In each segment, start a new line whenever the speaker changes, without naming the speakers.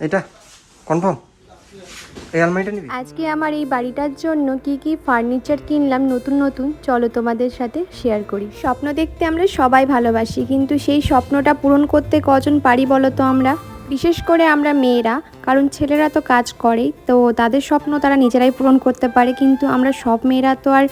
এটা কনফার্ম এই আলমারিটা নিবি?
আজকে আমার এই বাড়িটার জন্য কি কি ফার্নিচার কিনলাম নতুন নতুন, চলো তোমাদের সাথে শেয়ার করি। স্বপ্ন দেখতে আমরা সবাই ভালোবাসি, কিন্তু সেই স্বপ্নটা পূরণ করতে কজন পারি বলো তো আমরা? বিশেষ করে আমরা মেয়েরা, কারণ ছেলেরা তো কাজ করেই তো তাদের স্বপ্ন তারা নিজেরাই পূরণ করতে পারে, কিন্তু আমরা সব মেয়েরা তো আর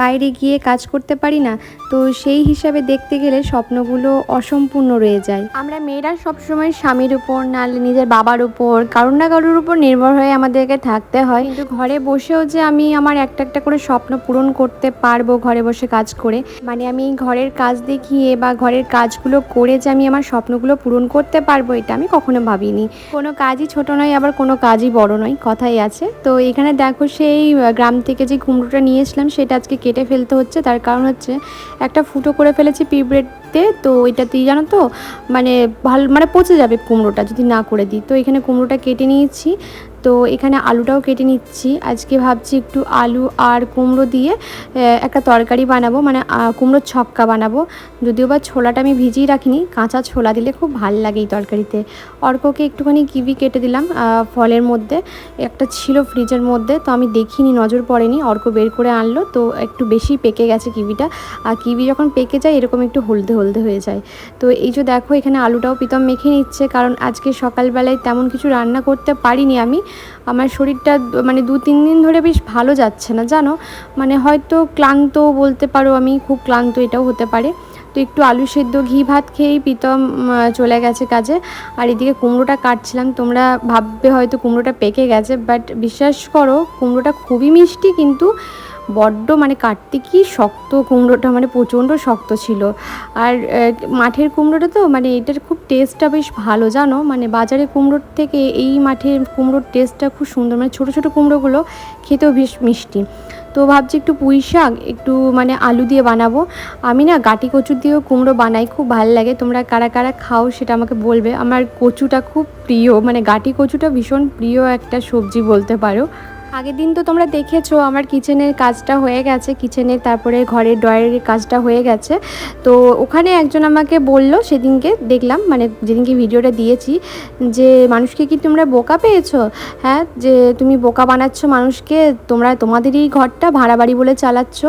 বাইরে গিয়ে কাজ করতে পারি না। তো সেই হিসাবে দেখতে গেলে স্বপ্নগুলো অসম্পূর্ণ রয়ে যায়। আমরা মেয়েরা সবসময় স্বামীর উপর নাহলে নিজের বাবার উপর, কারোর না কারোর উপর নির্ভর হয়ে আমাদেরকে থাকতে হয়। কিন্তু ঘরে বসেও যে আমি আমার একটা একটা করে স্বপ্ন পূরণ করতে পারব ঘরে বসে কাজ করে মানে আমি ঘরের কাজ দেখিয়ে বা ঘরের কাজগুলো করে যে আমি আমার স্বপ্নগুলো পূরণ করতে পারব, এটা আমি কখনো ভাবিনি। কোনো কাজই ছোট নয়, আবার কোনো কাজই বড় নয়, কথাই আছে। তো এখানে দেখো সেই গ্রাম থেকে যে কুমড়োটা নিয়েছিলাম সেটা আজকে কেটে ফেলতে হচ্ছে। তার কারণ হচ্ছে, একটা ফুটো করে ফেলেছি পিঁপড়েতে তো ওইটাতেই জানো তো মানে ভালো মানে পচে যাবে কুমড়োটা যদি না করে দিই। তো এখানে কুমড়োটা কেটে নিয়েছি। তো এখানে আলুটাও কেটে নিচ্ছি। আজকে ভাবছি একটু আলু আর কুমড়ো দিয়ে একটা তরকারি বানাবো মানে কুমড়োর ছক্কা বানাবো। যদিও বা ছোলাটা আমি ভিজিয়ে রাখিনি, কাঁচা ছোলা দিলে খুব ভালো লাগে এই তরকারিতে। অর্ককে একটুখানি কিবি কেটে দিলাম ফলের মধ্যে। একটা ছিল ফ্রিজের মধ্যে, তো আমি দেখিনি, নজর পড়েনি। অর্ক বের করে আনলো, তো একটু বেশি পেকে গেছে কিবিটা। আর কিবি যখন পেকে যায়, এরকম একটু হলদে হলদে হয়ে যায়। তো এই যে দেখো, এখানে আলুটাও প্রীতম মেখে নিচ্ছে, কারণ আজকে সকালবেলায় তেমন কিছু রান্না করতে পারিনি আমি। আমার শরীরটা মানে দু, তিন দিন ধরে বেশ ভালো যাচ্ছে না, জানো? মানে হয়তো ক্লান্ত বলতে পারো আমি, খুব ক্লান্ত এটাও হতে পারে। তো একটু আলু সেদ্ধ ঘি ভাত খেয়েই প্রীতম চলে গেছে কাজে। আর এদিকে কুমড়োটা কাটছিলাম, তোমরা ভাববে হয়তো কুমড়োটা পেকে গেছে, বাট বিশ্বাস করো, কুমড়োটা খুবই মিষ্টি, কিন্তু বড্ড মানে কাটতে কি শক্ত কুমড়োটা মানে প্রচণ্ড শক্ত ছিল। আর মাঠের কুমড়োটা তো মানে এটার খুব টেস্টটা বেশ ভালো, জানো? মানে বাজারে কুমড়োর থেকে এই মাঠের কুমড়োর টেস্টটা খুব সুন্দর। মানে ছোটো ছোটো কুমড়োগুলো খেতেও বেশ মিষ্টি। তো ভাবছি একটু পুঁই শাক, একটু মানে আলু দিয়ে বানাবো। আমি না গাটি কচু দিয়েও কুমড়ো বানাই, খুব ভালো লাগে। তোমরা কারা কারা খাও সেটা আমাকে বলবে। আমার কচুটা খুব প্রিয় মানে গাটি কচুটা ভীষণ প্রিয় একটা সবজি বলতে পারো। আগের দিন তো তোমরা দেখেছ, আমার কিচেনের কাজটা হয়ে গেছে কিচেনের তারপরে ঘরের ড্রয়ারের কাজটা হয়ে গেছে। তো ওখানে একজন আমাকে বলল, সেদিনকে দেখলাম মানে যেদিনকে ভিডিওটা দিয়েছি, যে মানুষকে কি তোমরা বোকা পেয়েছ? হ্যাঁ যে তুমি বোকা বানাচ্ছ মানুষকে, তোমরা তোমাদেরই ঘরটা ভাড়া বাড়ি বলে চালাচ্ছ।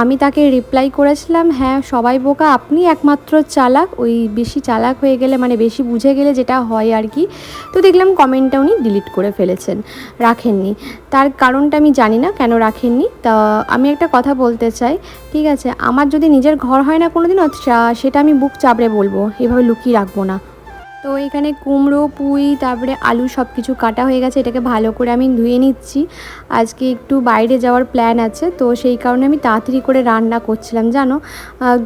আমি তাকে রিপ্লাই করেছিলাম হ্যাঁ সবাই বোকা, আপনি একমাত্র চালাক। ওই বেশি চালাক হয়ে গেলে মানে বেশি বুঝে গেলে যেটা হয় আর কি। তো দেখলাম কমেন্টটা উনি ডিলিট করে ফেলেছেন, রাখেননি। তার কারণটা আমি জানি না, কেন রাখেননি। তা আমি একটা কথা বলতে চাই, ঠিক আছে? আমার যদি নিজের ঘর হয় না কোনো দিনও সেটা আমি বুক চাপড়ে বলব, এভাবে লুকিয়ে রাখব না। তো এখানে কুমড়ো, পুঁই, তারপরে আলু সব কিছু কাটা হয়ে গেছে, এটাকে ভালো করে আমি ধুয়ে নিচ্ছি। আজকে একটু বাইরে যাওয়ার প্ল্যান আছে, তো সেই কারণে আমি তাড়াতাড়ি করে রান্না করছিলাম, জানো?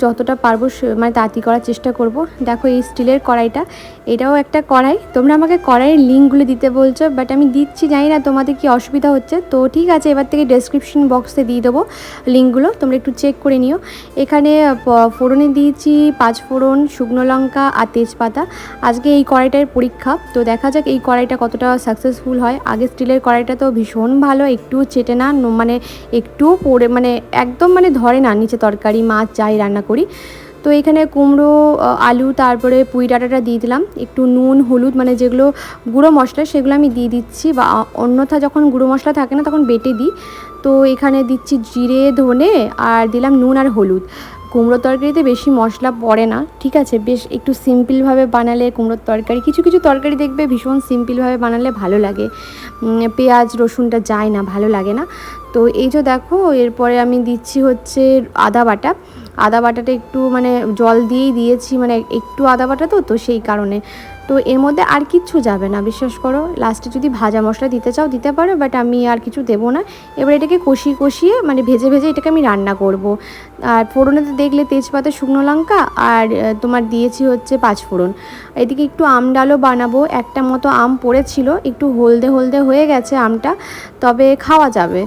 যতটা পারব মানে তাড়াতাড়ি করার চেষ্টা করব। দেখো এই স্টিলের কড়াইটা এটাও একটা কড়াই। তোমরা আমাকে কড়াইয়ের লিঙ্কগুলো দিতে বলছো বাট আমি দিচ্ছি, জানি না তোমাদের কি অসুবিধা হচ্ছে। তো ঠিক আছে, এবার থেকে ডেসক্রিপশন বক্সে দিয়ে দেবো লিঙ্কগুলো তোমরা একটু চেক করে নিও। এখানে ফোড়নে দিয়েছি পাঁচ ফোড়ন, শুকনো লঙ্কা আর তেজপাতা। আজকে এই কড়াইটার পরীক্ষা, তো দেখা যাক এই কড়াইটা কতটা সাকসেসফুল হয়। আগে স্টিলের কড়াইটা তো ভীষণ ভালো একটু চেটে না মানে একটু পড়ে মানে একদম মানে ধরে না, নিচে তরকারি, মাছ, যাই রান্না করি। তো এখানে কুমড়ো আলু, তারপরে পুঁই ডাঁটাটা দিয়ে দিলাম। একটু নুন, হলুদ মানে যেগুলো গুঁড়ো মশলা সেগুলো আমি দিয়ে দিচ্ছি বা অন্যথা যখন গুঁড়ো মশলা থাকে না তখন বেটে দিই। তো এখানে দিচ্ছি জিরে, ধনে আর দিলাম নুন আর হলুদ। কুমড়োর তরকারিতে বেশি মশলা পড়ে না, ঠিক আছে? বেশ একটু সিম্পলভাবে বানালে কুমড়োর তরকারি, কিছু কিছু তরকারি দেখবে ভীষণ সিম্পলভাবে বানালে ভালো লাগে। পেঁয়াজ, রসুনটা যায় না, ভালো লাগে না। তো এই যে দেখো, এরপরে আমি দিচ্ছি হচ্ছে আদা বাটা। আদা বাটাটা একটু মানে জল দিয়েই দিয়েছি মানে একটু আদা বাটা তো তো সেই কারণে। তো এর মধ্যে আর কিচ্ছু যাবে না, বিশ্বাস করো। লাস্টে যদি ভাজা মশলা দিতে চাও, দিতে পারো বাট আমি আর কিছু দেবো না। এবার এটাকে কষিয়ে কষিয়ে মানে ভেজে ভেজে এটাকে আমি রান্না করব। আর ফোড়নেতে দেখলে তেজপাতা, শুকনো লঙ্কা, আর তোমার দিয়েছি হচ্ছে পাঁচ ফোড়ন। এদিকে একটু আম ডালও বানাবো। একটা মতো আম পড়েছিল, একটু হলদে হলদে হয়ে গেছে আমটা, তবে খাওয়া যাবে।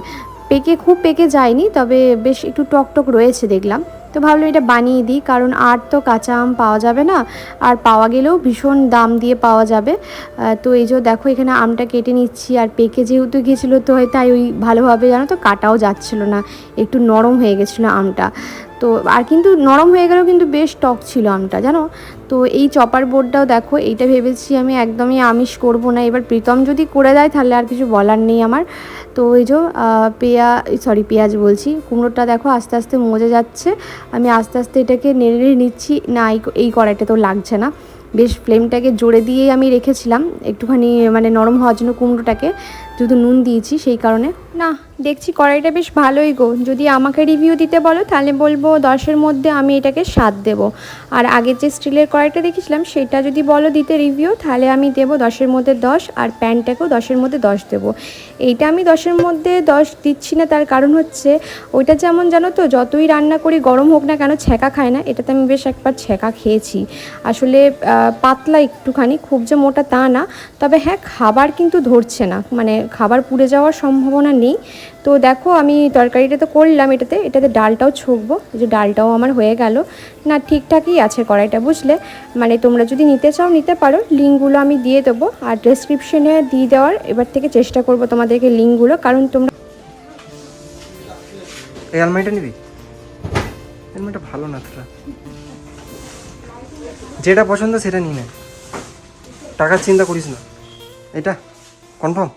পেকে, খুব পেকে যায়নি, তবে বেশ একটু টক টক রয়েছে দেখলাম। তো ভাবলাম এটা বানিয়ে দিই, কারণ আর তো কাঁচা আম পাওয়া যাবে না, আর পাওয়া গেলেও ভীষণ দাম দিয়ে পাওয়া যাবে। তো এই যে দেখো এখানে আমটা কেটে নিচ্ছি, আর পেকে যেহেতু গেছিল তো তাই ওই ভালোভাবে জানো তো কাটাও যাচ্ছিল না, একটু নরম হয়ে গেছিল আমটা। তো, আর কিন্তু নরম হয়ে গেলেও কিন্তু বেশ টক ছিল আমটা, জানো? তো এই চপার বোর্ডটাও দেখো, এইটা ভেবেছি আমি একদমই আমিষ করব না। এবার প্রীতম যদি করে দেয়, তাহলে আর কিছু বলার নেই আমার। তো ওই যে পেঁয়া সরি পেঁয়াজ বলছি, কুমড়োটা দেখো আস্তে আস্তে মজে যাচ্ছে। আমি আস্তে আস্তে এটাকে নেড়ে নিচ্ছি। না, এই- এই কড়াইটা তো লাগছে না। বেশ ফ্লেমটাকে জোরে দিয়েই আমি রেখেছিলাম। একটুখানি মানে নরম হওয়ার জন্য কুমড়োটাকে, যেহেতু নুন দিয়েছি সেই কারণে। না দেখছি কড়াইটা বেশ ভালোই গো। যদি আমাকে রিভিউ দিতে বলো, তাহলে বলব দশের মধ্যে আমি এটাকে সাত দেবো। আর আগের যে স্টিলের কড়াইটা দেখেছিলাম, সেটা যদি বলো দিতে রিভিউ তাহলে আমি দেবো দশের মধ্যে দশ, আর প্যানটাকেও দশের মধ্যে দশ দেবো। এইটা আমি দশের মধ্যে দশ দিচ্ছি না, তার কারণ হচ্ছে ওইটা যেমন জানো তো, যতই রান্না করি, গরম হোক না কেন, ছ্যাঁকা খায় না। এটাতে আমি বেশ একবার ছ্যাঁকা খেয়েছি। আসলে পাতলা একটুখানি, খুব যে মোটা তা না। তবে হ্যাঁ খাবার কিন্তু ধরছে না। মানে খাবার পুড়ে যাওয়ার সম্ভাবনা নেই। তো দেখো আমি তরকারিটা তো করলাম এটাতে এটাতে ডালটাও ছকবো যে ডালটাও আমার হয়ে গেল। না, ঠিকঠাকই আছে কড়াইটা, বুঝলে? মানে তোমরা যদি নিতে চাও, নিতে পারো। লিঙ্কগুলো আমি দিয়ে দেবো আর ডেসক্রিপশনে দিয়ে দেওয়ার এবার থেকে চেষ্টা করব তোমাদেরকে লিঙ্কগুলো, কারণ তোমরা
নিবি? ভালো না তোরা। যেটা পছন্দ সেটা নিয়ে টাকার চিন্তা করিস না। এটা কনফার্ম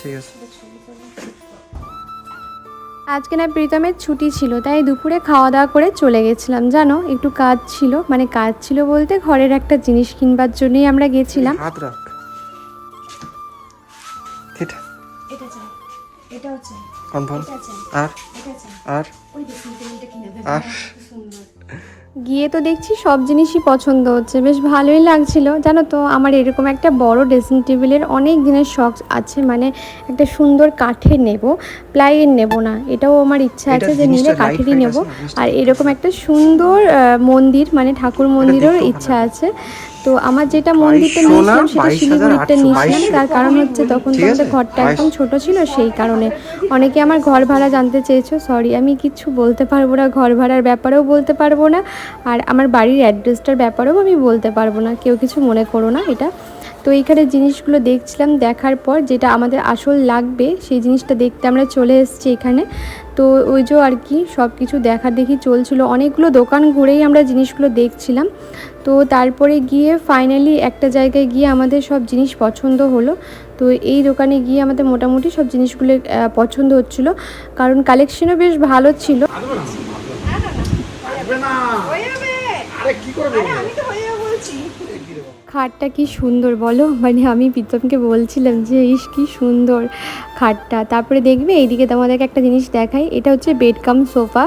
ঠিক আছে।
আজকে না প্রীতমের ছুটি ছিল তাই দুপুরে খাওয়া দাওয়া করে চলে গেছিলাম। জানো একটু কাজ ছিল মানে কাজ ছিল বলতে ঘরের একটা জিনিস কিনবার জন্যই আমরা গেছিলাম।
হাত রাখ। এটা।
এটা চাই। এটাও চাই।
কনফার্ম? আর? আর?
ওই ড্রেসিং টেবিলটা কিনে
আর
সুন্দর। গিয়ে তো দেখছি সব জিনিসই পছন্দ হচ্ছে। বেশ ভালোই লাগছিল। জানো তো আমার এরকম একটা বড় ড্রেসিং টেবিলের অনেক দিনের শখ আছে মানে একটা সুন্দর কাঠের নেব প্লাইয়ের নেব না। এটাও আমার ইচ্ছা আছে যে নিলে কাঠেরই নেব। আর এরকম একটা সুন্দর মন্দির মানে ঠাকুর মন্দিরেরও ইচ্ছা আছে। তো আমার যেটা মন্দিরটা নিয়েছিলাম সেটা শিলিগুড়িটা নিয়েছিলাম। তার কারণ হচ্ছে তখন তো আমাদের ঘরটা একদম ছোট ছিল সেই কারণে অনেকে আমার ঘর ভাড়া জানতে চেয়েছো। সরি আমি কিছু বলতে পারব না ঘর ভাড়ার ব্যাপারেও বলতে পারব না। আর আমার বাড়ির অ্যাড্রেসটার ব্যাপারেও আমি বলতে পারব না কেউ কিছু মনে করো না এটা। তো এইখানে জিনিসগুলো দেখছিলাম দেখার পর যেটা আমাদের আসল লাগবে সেই জিনিসটা দেখতে আমরা চলে এসেছি এখানে। তো ওই যে আর কি সব কিছু দেখা দেখি চলছিল। অনেকগুলো দোকান ঘুরেই আমরা জিনিসগুলো দেখছিলাম। তো তারপরে গিয়ে ফাইনালি একটা জায়গায় গিয়ে আমাদের সব জিনিস পছন্দ হলো। তো এই দোকানে গিয়ে আমাদের মোটামুটি সব জিনিসগুলো পছন্দ হচ্ছিল। কারণ কালেকশনও বেশ ভালো ছিল। খাটটা কি সুন্দর বলো? মানে আমি প্রীতমকে বলছিলাম যে ইস কি সুন্দর খাটটা। তারপরে দেখবে এইদিকে তোমাদেরকে একটা জিনিস দেখাই। এটা হচ্ছে বেড কাম সোফা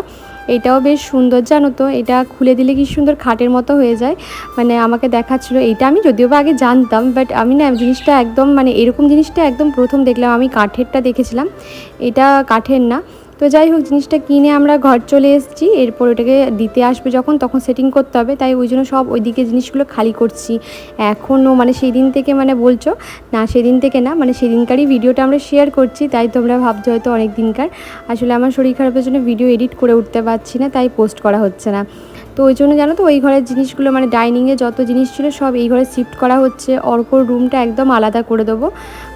এটাও বেশ সুন্দর, জানো তো? এটা খুলে দিলে কি সুন্দর খাটের মতো হয়ে যায়। মানে আমাকে দেখাচ্ছিলো এটা আমি, যদিও বা আগে জানতাম বাট আমি না জিনিসটা একদম মানে এরকম জিনিসটা একদম প্রথম দেখলাম। আমি কাঠেরটা দেখেছিলাম। এটা কাঠের না। তো যাই হোক, জিনিসটা কিনে আমরা ঘর চলে এসেছি। এরপর ওটাকে দিতে আসবে যখন, তখন সেটিং করতে হবে। তাই ওই জন্য সব ওইদিকে জিনিসগুলো খালি করছি। এখনও মানে সেই দিন থেকে মানে বলছো, না সেদিন থেকে না মানে সেদিনকারই ভিডিওটা আমরা শেয়ার করছি। তাই তোমরা ভাবছ হয়তো অনেক দিনকার আসলে আমার শরীর খারাপের জন্য ভিডিও এডিট করে উঠতে পারছি না, তাই পোস্ট করা হচ্ছে না। তো ওই জন্য জানো তো, ওই ঘরের জিনিসগুলো মানে ডাইনিংয়ে যত জিনিস ছিল সব এই ঘরে শিফট করা হচ্ছে। অর্কর রুমটা একদম আলাদা করে দেবো।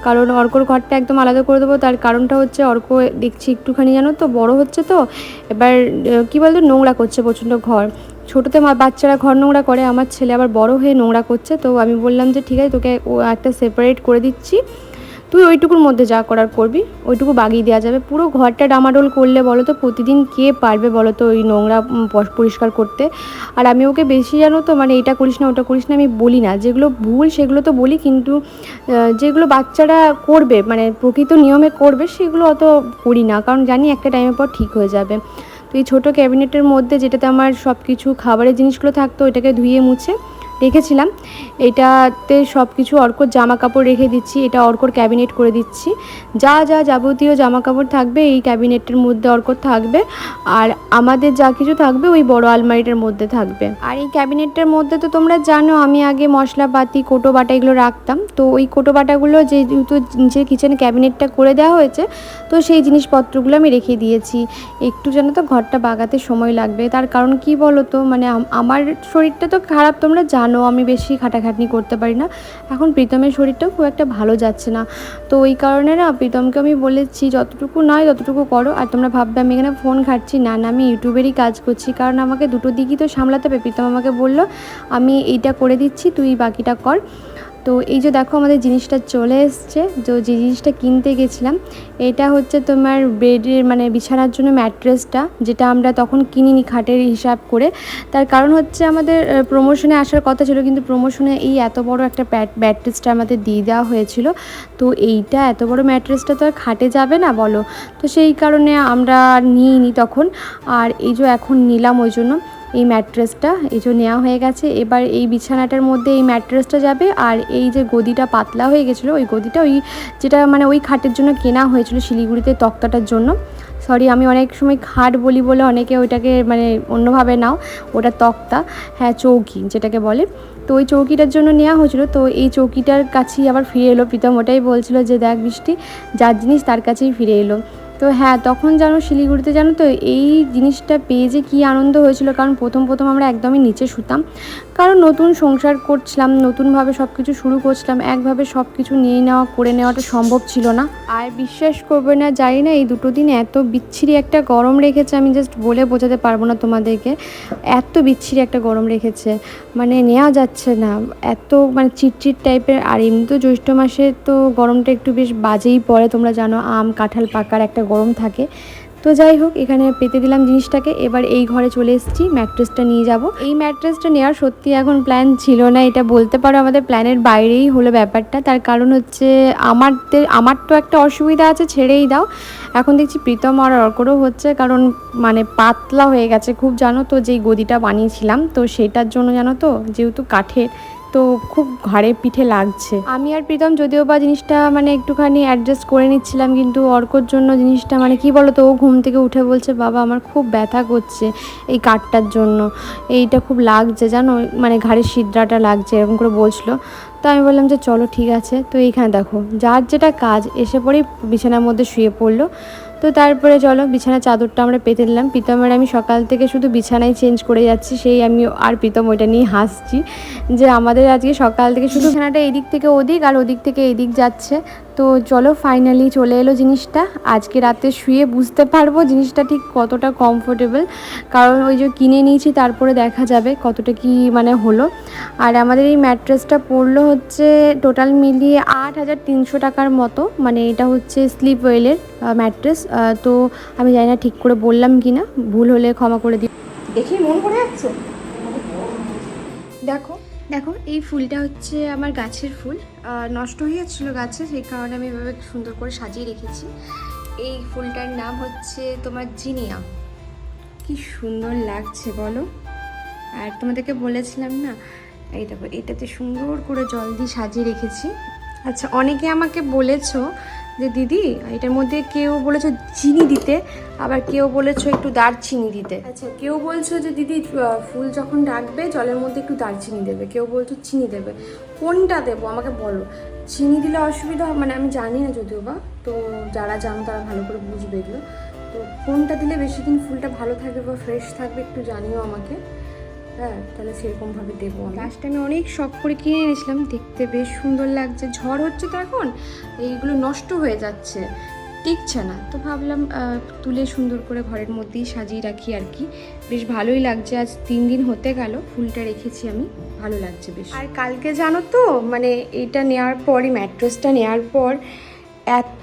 কারণ অর্কর ঘরটা একদম আলাদা করে দেবো। তার কারণটা হচ্ছে অর্ক দেখছি একটুখানি জানো তো, বড় হচ্ছে তো। এবার কী বলতো, নোংরা করছে প্রচণ্ড ঘর। ছোটোতে মা, বাচ্চারা ঘর নোংরা করে, আমার ছেলে আবার বড় হয়ে নোংরা করছে। তো আমি বললাম যে, ঠিক আছে, তোকে একটা সেপারেট করে দিচ্ছি। তুই ওইটুকুর মধ্যে যা করার করবি, ওইটুকু বাগিয়ে দেওয়া যাবে। পুরো ঘরটা ডামাডোল করলে বলো তো, প্রতিদিন কে পারবে বলো তো ওই নোংরা পরিষ্কার করতে? আর আমি ওকে বেশি জানো তো মানে এটা করিস না, ওটা করিস না আমি বলি না। যেগুলো ভুল সেগুলো তো বলি, কিন্তু যেগুলো বাচ্চারা করবে মানে প্রকৃত নিয়মে করবে, সেগুলো অত করি না। কারণ জানি একটা টাইমের পর ঠিক হয়ে যাবে। তো এই ছোটো ক্যাবিনেটের মধ্যে যেটাতে আমার সব কিছু খাবারের জিনিসগুলো থাকতো, ওইটাকে ধুয়ে মুছে রেখেছিলাম। এটাতে সব কিছু অর্কর জামা কাপড় রেখে দিচ্ছি, এটা অর্কর ক্যাবিনেট করে দিচ্ছি। যা যা যাবতীয় জামা কাপড় থাকবে, এই ক্যাবিনেটের মধ্যে অর্কর থাকবে। আর আমাদের যা কিছু থাকবে, ওই বড় আলমারিটার মধ্যে থাকবে। আর এই ক্যাবিনেটটার মধ্যে তো তোমরা জানো, আমি আগে মশলাপাতি কোটো বাটা এগুলো রাখতাম। তো ওই কোটো বাটাগুলো যেহেতু নিচের কিচেন ক্যাবিনেটটা করে দেওয়া হয়েছে, তো সেই জিনিসপত্রগুলো আমি রেখে দিয়েছি। একটু যেন তো ঘরটা বাগাতে সময় লাগবে। তার কারণ কি বলো তো মানে আমার শরীরটা তো খারাপ, তোমরা জানো। জানো আমি বেশি খাটাখাটনি করতে পারি না। এখন প্রীতমের শরীরটাও খুব একটা ভালো যাচ্ছে না। তো ওই কারণে না প্রীতমকে আমি বলেছি, যতটুকু নয় ততটুকু করো। আর তোমরা ভাববে আমি এখানে ফোন ঘাটছি। না না, আমি ইউটিউবেরই কাজ করছি। কারণ আমাকে দুটো দিকই তো সামলাতে হবে। প্রীতম আমাকে বলল, আমি এইটা করে দিচ্ছি, তুই বাকিটা কর। তো এই যে দেখো আমাদের জিনিসটা চলে এসছে। তো যে জিনিসটা কিনতে গেছিলাম, এটা হচ্ছে তোমার বেডের মানে বিছানার জন্য ম্যাট্রেসটা, যেটা আমরা তখন কিনিনি খাটের হিসাব করে। তার কারণ হচ্ছে আমাদের প্রমোশনে আসার কথা ছিল, কিন্তু প্রমোশনে এই এত বড় একটা ম্যাট্রেসটা আমাদের দিয়ে দেওয়া হয়েছিল। তো এইটা এত বড় ম্যাট্রেসটা তো আর খাটে যাবে না বলো? তো সেই কারণে আমরা নিইনি তখন। আর এই যে এখন নিলাম ওই জন্য। এই ম্যাট্রেসটা, এই যে নেওয়া হয়ে গেছে। এবার এই বিছানাটার মধ্যে এই ম্যাট্রেসটা যাবে, আর এই যে গদিটা পাতলা হয়ে গেছিল, ওই গদিটা ওই যেটা মানে ওই খাটের জন্য কেনা হয়েছিল শিলিগুড়িতে তক্তাটার জন্য। সরি আমি অনেক সময় খাট বলি বলে অনেকে ওইটাকে মানে অন্যভাবে নাও, ওটা তক্তা হ্যাঁ চৌকি যেটাকে বলে। তো ওই চৌকিটার জন্য নেওয়া হয়েছিল। তো এই চৌকিটার কাছেই আবার ফিরে এলো, প্রীতম ওটাই বলছিল যে, দেখ বৃষ্টি যার জিনিস তার কাছেই ফিরে এলো। তো হ্যাঁ তখন জানো শিলিগুড়িতে জানো তো এই জিনিসটা পেয়ে যে কী আনন্দ হয়েছিল, কারণ প্রথম প্রথম আমরা একদমই নিচে শুতাম। কারণ নতুন সংসার করছিলাম, নতুনভাবে সব কিছু শুরু করছিলাম, একভাবে সব কিছু নিয়ে নেওয়া, করে নেওয়াটা সম্ভব ছিল না। আর বিশ্বাস করবে না, জানি না, এই দুটো দিন এত বিচ্ছিরি একটা গরম রেখেছে, আমি জাস্ট বলে বোঝাতে পারব না তোমাদেরকে। এত বিচ্ছিরি একটা গরম রেখেছে মানে নেওয়া যাচ্ছে না। এত মানে চিটচিট টাইপের, আর এমনি তো জ্যৈষ্ঠ মাসে তো গরমটা একটু বেশ বাজেই পড়ে, তোমরা জানো, আম, কাঁঠাল পাকার একটা গরম থাকে। তো যাই হোক, এখানে পেতে দিলাম জিনিসটাকে। এবার এই ঘরে চলে এসেছি, ম্যাট্রেসটা নিয়ে যাব। এই ম্যাট্রেসটা নেওয়ার সত্যি এখন প্ল্যান ছিল না, এটা বলতে পারো আমাদের প্ল্যানের বাইরেই হলো ব্যাপারটা। তার কারণ হচ্ছে আমাদের, আমার তো একটা অসুবিধা আছে, ছেড়েই দাও। এখন দেখছি প্রীতম আর অর্করও হচ্ছে, কারণ মানে পাতলা হয়ে গেছে। খুব জানো তো, যেই গদিটা বানিয়েছিলাম, তো সেটার জন্য জানো তো, যেহেতু কাঠের তো খুব ঘাড়ে পিঠে লাগছে। আমি আর প্রীতম যদিও বা জিনিসটা মানে একটুখানি অ্যাডজাস্ট করে নিচ্ছিলাম, কিন্তু অর্কর জন্য জিনিসটা মানে কি বলো তো ও ঘুম থেকে উঠে বলছে, বাবা, আমার খুব ব্যথা করছে এই কাঠটার জন্য। এইটা খুব লাগছে, জানো? মানে ঘাড়ের সিদ্রাটা লাগছে, এরকম করে বলছিল। তো আমি বললাম যে, চলো, ঠিক আছে। তো এইখানে দেখো, যার যেটা কাজ, এসে পরেই বিছানার মধ্যে শুয়ে পড়ল। তো তারপরে চলো বিছানা চাদরটা আমরা পেতে দিলাম। প্রীতমের আমি সকাল থেকে শুধু বিছানায় চেঞ্জ করে যাচ্ছি, সেই আমি আর প্রীতম ওইটা নিয়ে হাসছি। যে আমাদের আজকে সকাল থেকে শুধু বিছানাটা এদিক থেকে ওদিক আর ওদিক থেকে এদিক যাচ্ছে। তো চলো ফাইনালি চলে এলো জিনিসটা। আজকে রাতে শুয়ে বুঝতে পারব জিনিসটা ঠিক কতটা কমফোর্টেবল কারণ ওই যে কিনে নিয়েছি, তারপরে দেখা যাবে কতটা কি মানে হলো। আর আমাদের এই ম্যাট্রেসটা পড়ল হচ্ছে টোটাল মিলিয়ে আট হাজার তিনশো টাকার মতো মানে এটা হচ্ছে স্লিপ ওয়েলের ম্যাট্রেস তো আমি জানি না ঠিক করে বললাম কি না ভুল হলে ক্ষমা করে দিই দেখি মন পড়ে যাচ্ছে? দেখো দেখো এই ফুলটা হচ্ছে আমার গাছের ফুল। নষ্ট হয়ে যাচ্ছিল গাছে সেই কারণে আমি এভাবে সুন্দর করে সাজিয়ে রেখেছি। এই ফুলটার নাম হচ্ছে তোমার জিনিয়া। কি সুন্দর লাগছে বলো। আর তোমাদেরকে বলেছিলাম না এই দেখো এটাতে সুন্দর করে জল দিয়ে সাজিয়ে রেখেছি। আচ্ছা অনেকে আমাকে বলেছ যে, দিদি, এটার মধ্যে কেউ বলেছ চিনি দিতে, আবার কেউ বলেছ একটু দারচিনি দিতে। আচ্ছা কেউ বলছো যে, দিদি ফুল যখন ডাকবে, জলের মধ্যে একটু দারচিনি দেবে। কেউ বলছো চিনি দেবে। কোনটা দেবো? আমাকে বলো। চিনি দিলে অসুবিধা মানে আমি জানি না যদিও বা। তো যারা জানো, তারা ভালো করে বুঝবে এগুলো। তো কোনটা দিলে বেশি দিন ফুলটা ভালো থাকবে বা ফ্রেশ থাকবে একটু জানিও আমাকে। হ্যাঁ তাহলে সেরকমভাবে দেবো গাছটা আমি অনেক শখ করে কিনে এনেছিলাম দেখতে বেশ সুন্দর লাগছে। ঝড় হচ্ছে তো এখন এইগুলো নষ্ট হয়ে যাচ্ছে টিকছে না। তো ভাবলাম তুলে সুন্দর করে ঘরের মধ্যেই সাজিয়ে রাখি আর কি। বেশ ভালোই লাগছে আজ তিন দিন হতে গেল ফুলটা রেখেছি আমি ভালো লাগছে বেশ। আর কালকে জানো তো মানে এটা নেওয়ার পরই ম্যাট্রেসটা নেওয়ার পর এত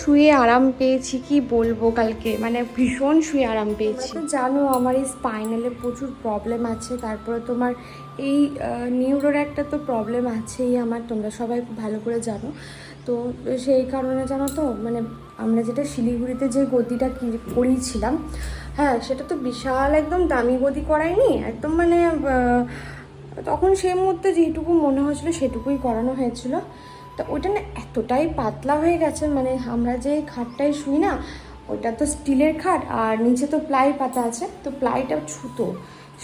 শুয়ে আরাম পেয়েছি, কি বলব কালকে? মানে ভীষণ শুয়ে আরাম পেয়েছি। জানো আমার এই স্পাইনালে প্রচুর প্রবলেম আছে, তারপরে তোমার এই নিউরোর একটা তো প্রবলেম আছেই আমার, তোমরা সবাই ভালো করে জানো। তো সেই কারণে জানো তো মানে আমরা যেটা শিলিগুড়িতে যে গদিটা কি করিয়েছিলাম হ্যাঁ সেটা তো বিশাল একদম দামি গদি করায়নি, একদম মানে তখন সেই মুহূর্তে যেটুকু মনে হয়েছিল সেটুকুই করানো হয়েছিল। তো ওইটা না এতটাই পাতলা হয়ে গেছে মানে আমরা যে খাটটায় শুই না ওটা তো স্টিলের খাট আর নিচে তো প্লাই পাতা আছে, তো প্লাইটা ছুতো।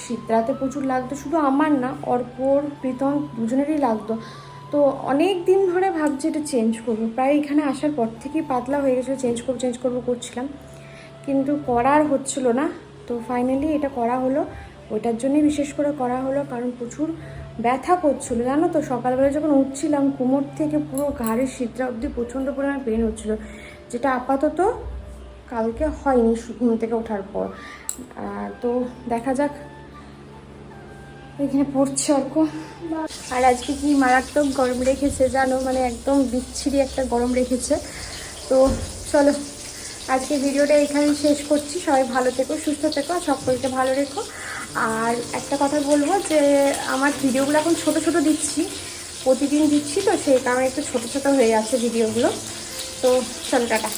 শীতরাতে প্রচুর লাগতো, শুধু আমার না, অর্পর, প্রীতম দুজনেরই লাগতো। তো অনেক দিন ধরে ভাবছি এটা চেঞ্জ করব, প্রায় এখানে আসার পর থেকেই পাতলা হয়ে গেছিল চেঞ্জ করব চেঞ্জ করব করছিলাম। কিন্তু করার হচ্ছিল না, তো ফাইনালি এটা করা হলো। ওইটার জন্যই বিশেষ করে করা হলো, কারণ প্রচুর
ব্যথা করছিল। জানো তো, সকালবেলা যখন উঠছিলাম, কোমর থেকে পুরো ঘাড়ের শীতটা অবধি প্রচণ্ড পরিমাণে পেন হচ্ছিল, যেটা আপাতত কালকে হয়নি ঘুম থেকে ওঠার পর। তো দেখা যাক, এখানে পড়ছে অর্ক আর আজকে কি মারাত্মক গরম রেখেছে, জানো? মানে একদম বিচ্ছিরি একটা গরম রেখেছে। তো চলো, আজকে ভিডিওটা এখানেই শেষ করছি। সবাই ভালো থেকো, সুস্থ থেকো সকলকে ভালো রেখো। আর একটা কথা বলব যে আমার ভিডিওগুলো এখন ছোট ছোট দিচ্ছি, প্রতিদিন দিচ্ছি, তো সেই কারণে একটু ছোট ছোট হয়ে আছে ভিডিওগুলো। তো চলো, টাটা।